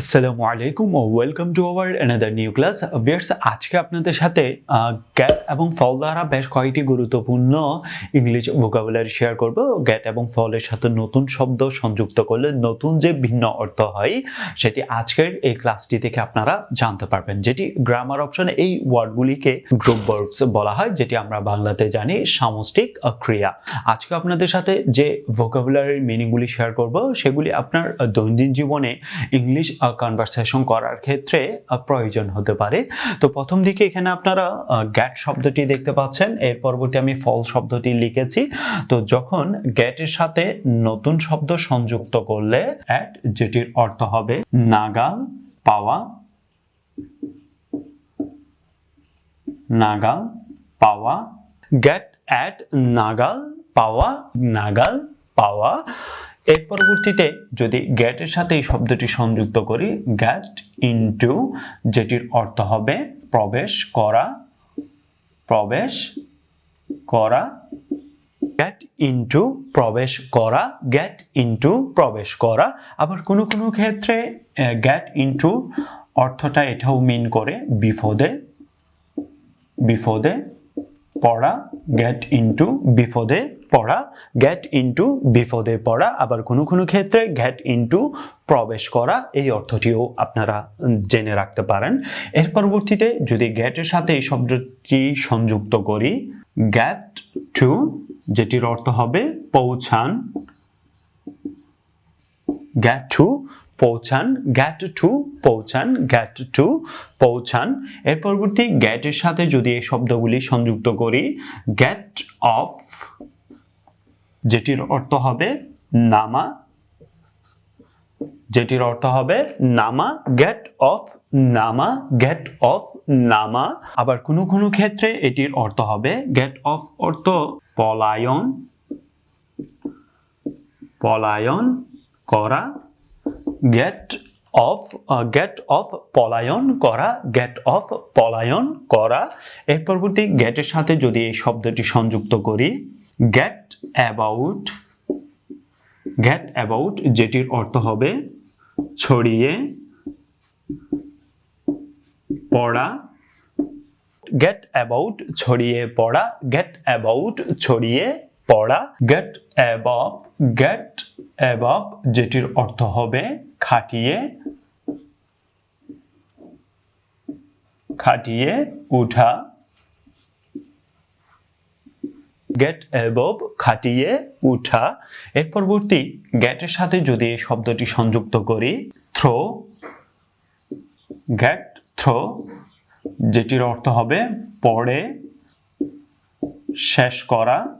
আসসালামু আলাইকুম ও welcome to our another new class viewers আজকে আপনাদের সাথে গ্যাট এবং ফল দ্বারা বেশ কয়েকটি গুরুত্বপূর্ণ ইংলিশ ভোকাবুলারি শেয়ার করব। গ্যাট এবং ফলের সাথে নতুন শব্দ সংযুক্ত করলে নতুন যে ভিন্ন অর্থ হয়, সেটি আজকের এই ক্লাসটি থেকে আপনারা জানতে পারবেন। যেটি গ্রামার অপশনে এই ওয়ার্ডগুলিকে গ্রুপ ভার্বস বলা হয়, যেটি আমরা বাংলাতে জানি সামষ্টিক ক্রিয়া। আজকে আপনাদের সাথে যে ভোকাবুলারির মিনিংগুলি শেয়ার করব, সেগুলি আপনার দৈনন্দিন জীবনে ইংলিশ কনভারসেশন করার ক্ষেত্রে প্রয়োজন হতে পারে। তো প্রথম দিকে এখানে আপনারা গ্যাট শব্দটি দেখতে পাচ্ছেন। এর পরবর্তী আমি ফল শব্দটি লিখেছি। তো যখন গ্যাটের সাথে নতুন শব্দ সংযুক্ত করলে অ্যাট যেটির অর্থ হবে নাগাল পাওয়া নাগাল পাওয়া গেট অ্যাট নাগাল পাওয়া নাগাল পাওয়া। এর পরবর্তীতে যদি গ্যাটের সাথে এই শব্দটি সংযুক্ত করি, গ্যাট ইনটু যেটির অর্থ হবে প্রবেশ করা প্রবেশ করা গেট ইনটু প্রবেশ করা গেট ইনটু প্রবেশ করা। আবার কোনো কোনো ক্ষেত্রে গেট ইনটু অর্থটা এটাও মিন করে বিপদে বিপদে পড়া গেট ইনটু বিপদে পড়া গেট ইনটু বিপদে পড়া, আবার কোনো কোনো ক্ষেত্রে গেট ইনটু প্রবেশ করা, এই অর্থটিও আপনারা জেনে রাখতে পারেন। এর পরবর্তীতে যদি গেটের সাথে এই শব্দটি সংযুক্ত করি গেট টু যেটির অর্থ হবে পৌঁছান, get টু পৌঁছান গ্যাট টু পৌঁছান গ্যাট টু পৌঁছান। এর পরবর্তী এর সাথে যদি এই শব্দগুলি সংযুক্ত করি গ্যাট off যেটির অর্থ হবে নামা, যেটির অর্থ হবে নামা গেট অফ নামা গেট অফ নামা। আবার কোনো কোনো ক্ষেত্রে এটির অর্থ হবে গেট অফ অর্থ পলায়ন পলায়ন করা গেট অফ গেট অফ পলায়ন করা গেট অফ পলায়ন করা। এর পরবর্তী গেটের সাথে যদি এই শব্দটি সংযুক্ত করি গেট অ্যাবাউট গেট অ্যাবাউট যেটির অর্থ হবে ছড়িয়ে, পড়া গেট অ্যাবাউট ছড়িয়ে পড়া গেট অ্যাবাউট ছড়িয়ে পড়া গেট অ্যাবভ গেট অ্যাবভ যেটির অর্থ হবে খাটিয়ে খাটিয়ে উঠা। গেট অ্যাবভ খাটিয়ে উঠা। এর পরবর্তী গেটের সাথে যদি এই শব্দটি সংযুক্ত করি থ্রো গেট থ্রো যেটির অর্থ হবে পড়ে, শেষ করা।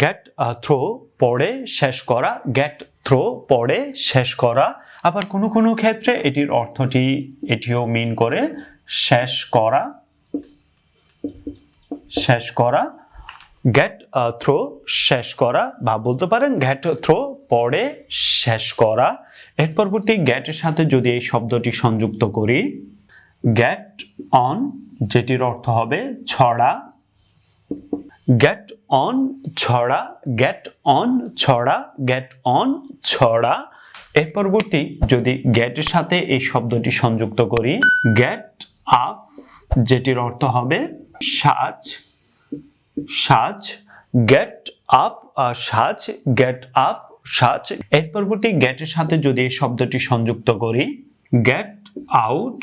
গেট থ্রো পড়ে, শেষ করা। গেট থ্রো পড়ে, শেষ করা। আবার কোনো কোনো ক্ষেত্রে এটির অর্থটি, এটিও মিন করে শেষ করা। শেষ করা গেট থ্রো শেষ করা বা বলতে পারেন গেট থ্রো পরে শেষ করা। এর পরবর্তী গেটের সাথে যদি এই শব্দটি সংযুক্ত করি গেট অন যেটির অর্থ হবে ছড়া। গেট অন ছড়া গেট অন ছড়া গেট অন ছড়া। এর পরবর্তী যদি গেটের সাথে এই শব্দটি সংযুক্ত করি গেট আপ যেটির অর্থ হবে সাজ সাজ গেট আপ সাজ গেট আপ সাজ। এর পরবর্তী গেটের সাথে যদি এই শব্দটি সংযুক্ত করি গেট আউট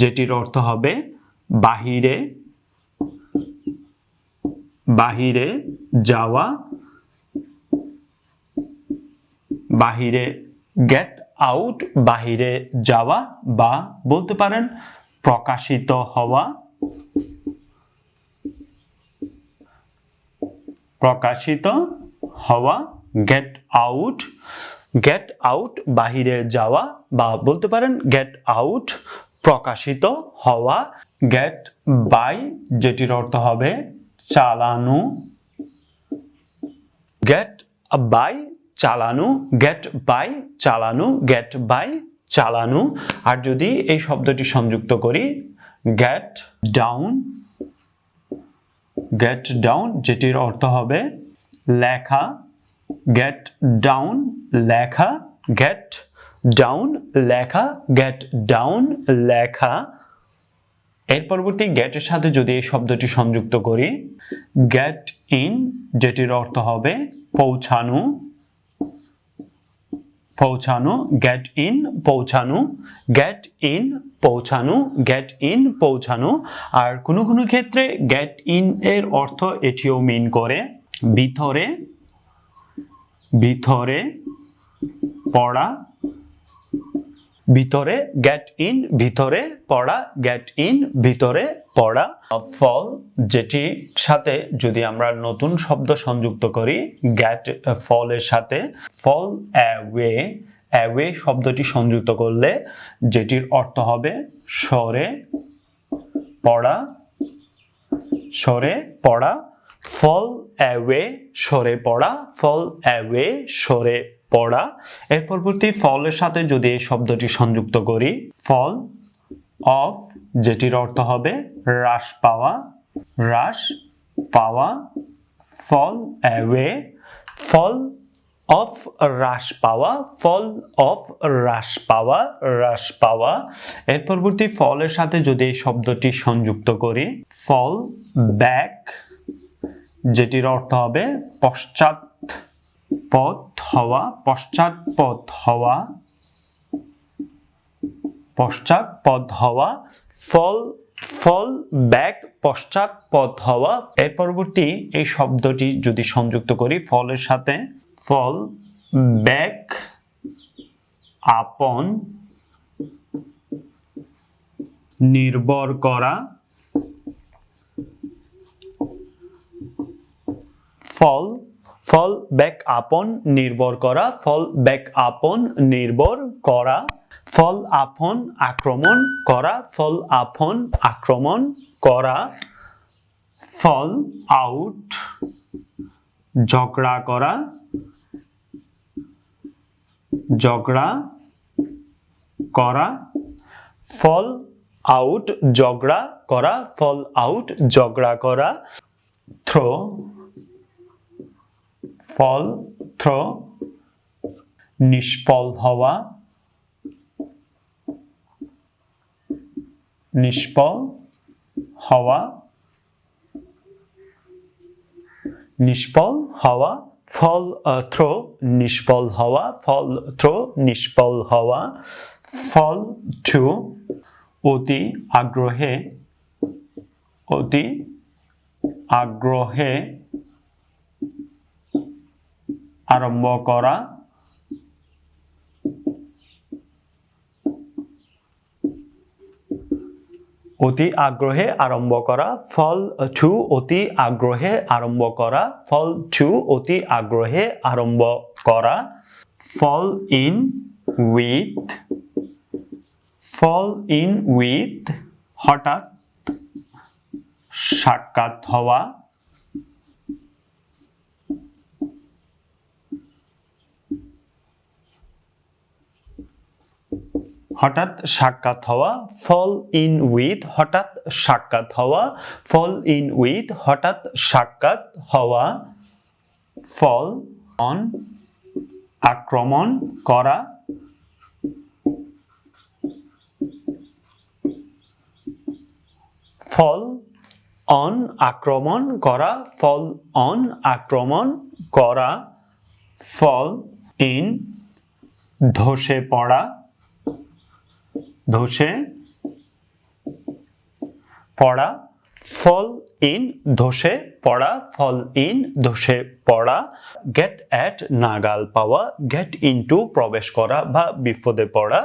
যেটির অর্থ হবে বাহিরে বাহিরে যাওয়া, বাহিরে গেট আউট বাহিরে যাওয়া বা বলতে পারেন প্রকাশিত হওয়া। প্রকাশিত হওয়া গেট আউট গেট আউট বাহিরে যাওয়া বা বলতে পারেন গেট আউট প্রকাশিত হওয়া গেট বাই যেটির অর্থ হবে চালানো গেট বাই চালানো গেট বাই চালানো গেট বাই চালানো। আর যদি এই শব্দটি সংযুক্ত করি গেট ডাউন গেট ডাউন যেটির অর্থ হবে লেখা গেট ডাউন লেখা গেট ডাউন লেখা গেট ডাউন লেখা। এর পরবর্তী গেটের সাথে যদি এই শব্দটি সংযুক্ত করি গেট ইন যেটির অর্থ হবে পৌঁছানো। পৌঁছানো গেট ইন পৌঁছানো গেট ইন পৌঁছানো গেট ইন পৌঁছানো। আর কোনো কোনো ক্ষেত্রে গেট ইন এর অর্থ এটিও মিন করে ভিতরে ভিতরে পড়া ভিতরে গেট ইন ভিতরে পড়া গেট ইন ভিতরে পড়া। ফল যেটির সাথে যদি আমরা নতুন শব্দ সংযুক্ত করি গেট ফলের সাথে ফল অ্যাওয়ে অ্যাওয়ে শব্দটি সংযুক্ত করলে যেটির অর্থ হবে সরে পড়া সরে পড়া। ফল অ্যাওয়ে সরে পড়া ফল অ্যাওয়ে সরে পড়া। এর পরবর্তী ফলের সাথে যদি এই শব্দটি সংযুক্ত করি, ফল অফ, যেটির অর্থ হবে হ্রাস পাওয়া হ্রাস পাওয়া, ফল অ্যাওয়ে ফল অফ হ্রাস পাওয়া, ফল অফ হ্রাস পাওয়া হ্রাস পাওয়া। এর পরবর্তী ফলের সাথে যদি এই শব্দটি সংযুক্ত করি, ফল ব্যাক, যেটির অর্থ হবে পশ্চাৎ পথ হওয়া পশ্চাৎপদ হওয়া পশ্চাৎপদ হওয়া, ফল ফল ব্যাক পশ্চাৎপদ হওয়া। এর পরবর্তী এই শব্দটি যদি সংযুক্ত করি, ফলের সাথে, ফল ব্যাক আপন, নির্ভর করা, ফল ফল ব্যাক আপন নির্ভর করা, ফল ব্যাক আপন নির্ভর করা, ফল আপন আক্রমণ করা, ফল আপন আক্রমণ করা, ফল আউট ঝগড়া করা ঝগড়া করা, ফল আউট ঝগড়া করা, ফল আউট ঝগড়া করা, থ্রো ফল, থ্রো, নিষ্ফল হওয়া নিষ্ফল হওয়া নিষ্ফল হওয়া, ফল থ্রো, নিষ্ফল হওয়া, ফল, থ্রো, নিষ্ফল হওয়া, ফল টু অতি আগ্রহে অতি আগ্রহে আরম্ভ করা অতি আগ্রহে আরম্ভ করা, ফল টু অতি আগ্রহে আরম্ভ করা, ফল টু অতি আগ্রহে আরম্ভ করা, fall in with, fall in with হঠাৎ সাক্ষাৎ হওয়া হঠাৎ সাক্ষাৎ হওয়া ফল ইন উইথ হঠাৎ সাক্ষাৎ হওয়া ফল ইন উইথ হঠাৎ সাক্ষাৎ হওয়া ফল অন আক্রমণ করা ফল অন আক্রমণ করা ফল অন আক্রমণ করা ফল ইন ধসে পড়া ধসে পড়া, ফল ইন ধসে পড়া, ফল ইন ধসে পড়া গেট অ্যাট নাগাল পাওয়া গেট ইনটু প্রবেশ করা বা বিপদে পড়া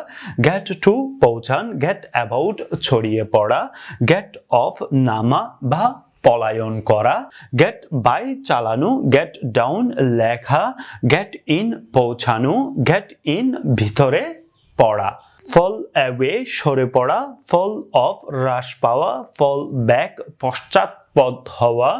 গেট টু পৌঁছান গেট অ্যাবাউট ছড়িয়ে পড়া গেট অফ নামা বা পলায়ন করা গেট বাই চালানো গেট ডাউন লেখা গেট ইন পৌঁছানো গেট ইন ভিতরে পড়া। ফল অ্যাওয়ে সরে পড়া, ফল অফ হ্রাস পাওয়া, ফল ব্যাক পশ্চাৎপদ হওয়া,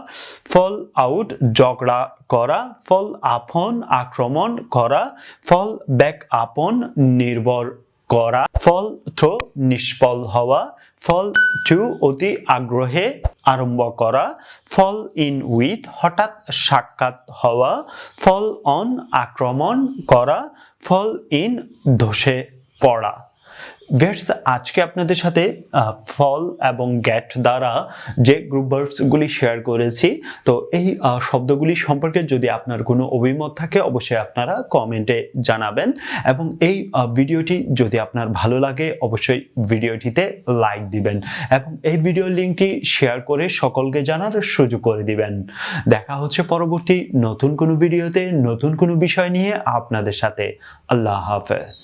ফল আউট ঝগড়া করা, ফল আপন আক্রমণ করা, ফল ব্যাক আপন নির্ভর করা, ফল থ্রো নিষ্ফল হওয়া, ফল টু অতি আগ্রহে আরম্ভ করা, ফল ইন উইথ হঠাৎ সাক্ষাৎ হওয়া, ফল অন আক্রমণ করা, ফল ইন ধসে পড়া। ভেটস আজকে আপনাদের সাথে ফল এবং গ্যাট দ্বারা যে গ্রুপ ভার্বসগুলি শেয়ার করেছি, তো এই শব্দগুলি সম্পর্কে যদি আপনার কোনো অভিমত থাকে, অবশ্যই আপনারা কমেন্টে জানাবেন এবং এই ভিডিওটি যদি আপনার ভালো লাগে, অবশ্যই ভিডিওটিতে লাইক দিবেন এবং এই ভিডিও লিঙ্কটি শেয়ার করে সকলকে জানার সুযোগ করে দিবেন। দেখা হচ্ছে পরবর্তী নতুন কোনো ভিডিওতে নতুন কোনো বিষয় নিয়ে আপনাদের সাথে। আল্লাহ হাফেজ।